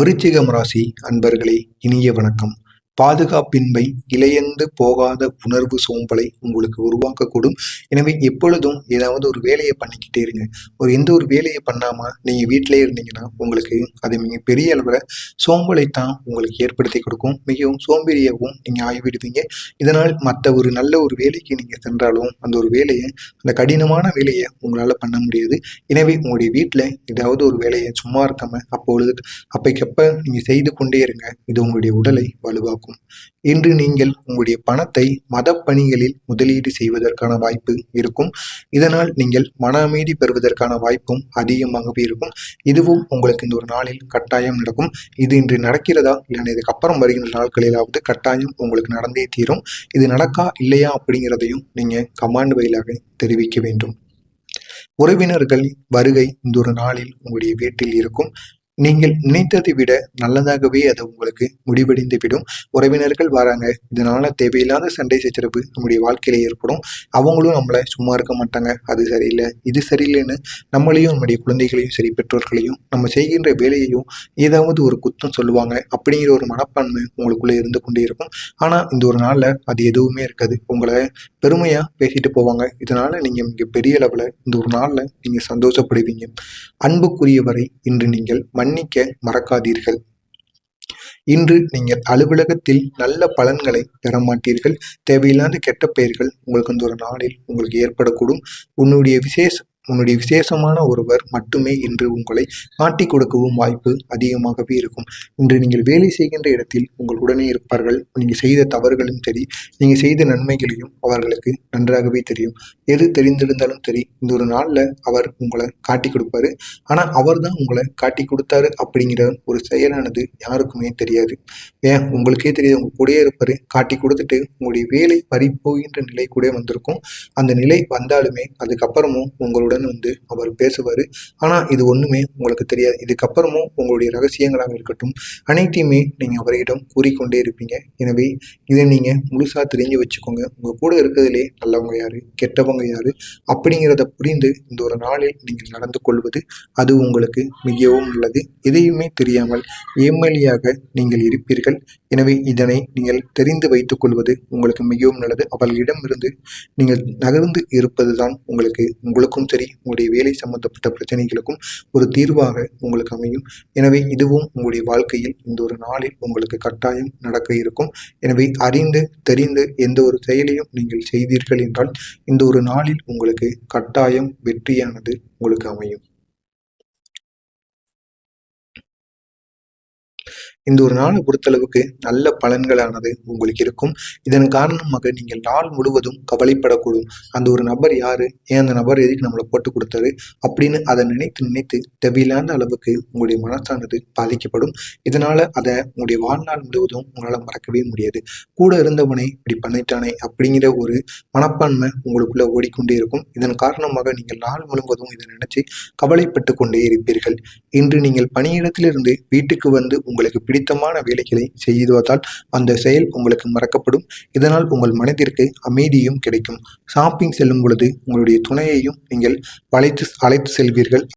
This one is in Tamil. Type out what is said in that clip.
விருச்சிகம் ராசி அன்பர்களே இனிய வணக்கம். பாதுகாப்பின்மை இலையந்து போகாத உணர்வு சோம்பலை உங்களுக்கு உருவாக்கக்கூடும். எனவே எப்பொழுதும் ஏதாவது ஒரு வேலையை பண்ணிக்கிட்டே இருங்க. ஒரு எந்த ஒரு வேலையை பண்ணாமல் நீங்கள் வீட்டிலே இருந்தீங்கன்னா உங்களுக்கு அது மிக பெரிய அளவில் சோம்பலை தான் உங்களுக்கு ஏற்படுத்தி கொடுக்கும். மிகவும் சோம்பேறியாகவும் நீங்கள் ஆகிவிடுவீங்க. இதனால் மற்ற ஒரு நல்ல ஒரு வேலைக்கு நீங்கள் சென்றாலும் அந்த ஒரு வேலையை அந்த கடினமான வேலையை உங்களால் பண்ண முடியாது. எனவே உங்களுடைய வீட்டில் ஏதாவது ஒரு வேலையை சும்மா இருக்காமல் அப்பொழுது அப்பைக்கப்போ நீங்கள் செய்து கொண்டே இருங்க. இது உங்களுடைய உடலை இருக்கும். இன்று நீங்கள் உங்களுடைய பணத்தை மத பணிகளில் முதலீடு செய்வதற்கான வாய்ப்பு இருக்கும். இதனால் நீங்கள் மன அமைதி பெறுவதற்கான வாய்ப்பும் அதிகமாகவே இருக்கும். இதுவும் உங்களுக்கு இந்த ஒரு நாளில் கட்டாயம் நடக்கும். இது இன்று நடக்கிறதா? இல்லைன்னா இதுக்கப்புறம் வருகின்ற நாட்களிலாவது கட்டாயம் உங்களுக்கு நடந்தே தீரும். இது நடக்கா? இல்லையா? அப்படிங்கிறதையும் நீங்கள் கமாண்ட் வழியாக தெரிவிக்க வேண்டும். உறவினர்கள் வருகை இந்த ஒரு நாளில் உங்களுடைய வீட்டில் இருக்கும். நீங்கள் நினைத்ததை விட நல்லதாகவே அது உங்களுக்கு முடிவடைந்து விடும் உறவினர்கள் வராங்க. இதனால தேவையில்லாத சண்டை சச்சரவு நம்முடைய வாழ்க்கையில ஏற்படும். அவங்களும் நம்மளை சும்மா இருக்க மாட்டாங்க. அது சரியில்லை இது சரியில்லைன்னு நம்மளையும் நம்முடைய குழந்தைகளையும் சரி பெற்றோர்களையும் நம்ம செய்கின்ற வேலையையும் ஏதாவது ஒரு குத்தம் சொல்லுவாங்க. அப்படிங்கிற ஒரு மனப்பான்மை உங்களுக்குள்ளே இருந்து கொண்டே இருக்கும். ஆனா இந்த ஒரு நாள்ல அது எதுவுமே இருக்காது. உங்களை பெருமையா பேசிட்டு போவாங்க. இதனால நீங்க மிக பெரிய அளவுல இந்த ஒரு நாள்ல நீங்க சந்தோஷப்படுவீங்க. அன்புக்குரியவரை இன்று நீங்கள் மன்னிக்க மறக்காதீர்கள். இன்று நீங்கள் அலுவலகத்தில் நல்ல பலன்களை பெற மாட்டீர்கள். தேவையில்லாத கெட்ட பெயர்கள் உங்களுக்கு இந்த ஒரு நாளில் உங்களுக்கு ஏற்படக்கூடும். உன்னுடைய விசேஷ உன்னுடைய விசேஷமான ஒருவர் மட்டுமே இன்று உங்களை காட்டி கொடுக்கவும் வாய்ப்பு அதிகமாகவே இருக்கும். இன்று நீங்கள் வேலை செய்கின்ற இடத்தில் உங்கள் உடனே இருப்பார்கள். நீங்கள் செய்த தவறுகளும் சரி நீங்கள் செய்த நன்மைகளையும் அவர்களுக்கு நன்றாகவே தெரியும். எது தெரிந்திருந்தாலும் சரி இந்த ஒரு நாளில் அவர் உங்களை காட்டி கொடுப்பாரு. ஆனால் அவர் தான் உங்களை காட்டி கொடுத்தாரு அப்படிங்கிற ஒரு செயலானது யாருக்குமே தெரியாது. ஏன்? உங்களுக்கே தெரியாது. உங்க கூடயே இருப்பாரு. காட்டி கொடுத்துட்டு உங்களுடைய வேலை பறி போகின்ற நிலை கூட வந்திருக்கும். அந்த நிலை வந்தாலுமே அதுக்கப்புறமும் உங்களுடன் வந்து அவர் பேசுவார். ஆனால் இது ஒன்றுமே உங்களுக்கு தெரியாது. இதுக்கப்புறமும் உங்களுடைய ரகசியங்களாக இருக்கட்டும் அனைத்தையுமே நீங்கள் அவரிடம் கூறிக்கொண்டே இருப்பீங்க. எனவே இதை நீங்கள் முழுசாக தெரிஞ்சு வச்சுக்கோங்க. உங்கள் கூட இருக்கிறதுலே நல்லவங்க யார் கெட்டவங்க யார் அப்படிங்கிறத புரிந்து இந்த ஒரு நாளில் நீங்கள் நடந்து கொள்வது அது உங்களுக்கு மிகவும் நல்லது. எதையுமே தெரியாமல் ஏமாளியாக நீங்கள் இருப்பீர்கள். எனவே இதனை நீங்கள் தெரிந்து வைத்துக் கொள்வது உங்களுக்கு மிகவும் நல்லது. அவர்களிடமிருந்து நீங்கள் நகர்ந்து இருப்பது தான் உங்களுக்கு உங்களுக்கும் சரி உங்களுடைய வேலை சம்பந்தப்பட்ட பிரச்சனைகளுக்கும் ஒரு தீர்வாக உங்களுக்கு அமையும். எனவே இதுவும் உங்களுடைய வாழ்க்கையில் இந்த ஒரு நாளில் உங்களுக்கு கட்டாயம் நடக்க இருக்கும். எனவே அறிந்து தெரிந்து எந்த ஒரு செயலையும் நீங்கள் செய்தீர்கள் என்றால் இந்த ஒரு நாளில் உங்களுக்கு கட்டாயம் வெற்றியானது உங்களுக்கு அமையும். இந்த ஒரு நாளை பொறுத்தளவுக்கு நல்ல பலன்களானது உங்களுக்கு இருக்கும். இதன் காரணமாக நீங்கள் நாள் முழுவதும் கவலைப்படக்கூடும். அந்த ஒரு நபர் யாரு? ஏன் அந்த நபர் எதுக்கு நம்மளை போட்டு கொடுத்தாரு? அப்படின்னு அதை நினைத்து நினைத்து தேவையில்லாத அளவுக்கு உங்களுடைய மனசானது பாதிக்கப்படும். இதனால அதை உங்களுடைய வாழ்நாள் முழுவதும் உங்களால் மறக்கவே முடியாது. கூட இருந்தவனை இப்படி பண்ணிட்டானே அப்படிங்கிற ஒரு மனப்பான்மை உங்களுக்குள்ள ஓடிக்கொண்டே இருக்கும். இதன் காரணமாக நீங்கள் நாள் முழுவதும் இதை நினைச்சு கவலைப்பட்டு கொண்டே இருப்பீர்கள். இன்று நீங்கள் பணியிடத்திலிருந்து வீட்டுக்கு வந்து உங்களுக்கு பிடித்தமான வேலைகளை செய்துவதால் அந்த செயல் உங்களுக்கு மறக்கப்படும். இதனால் உங்கள் மனதிற்கு அமைதியும் கிடைக்கும். ஷாப்பிங் செல்லும் பொழுது உங்களுடைய துணையையும் நீங்கள் அழைத்து அழைத்து செல்வீர்கள்.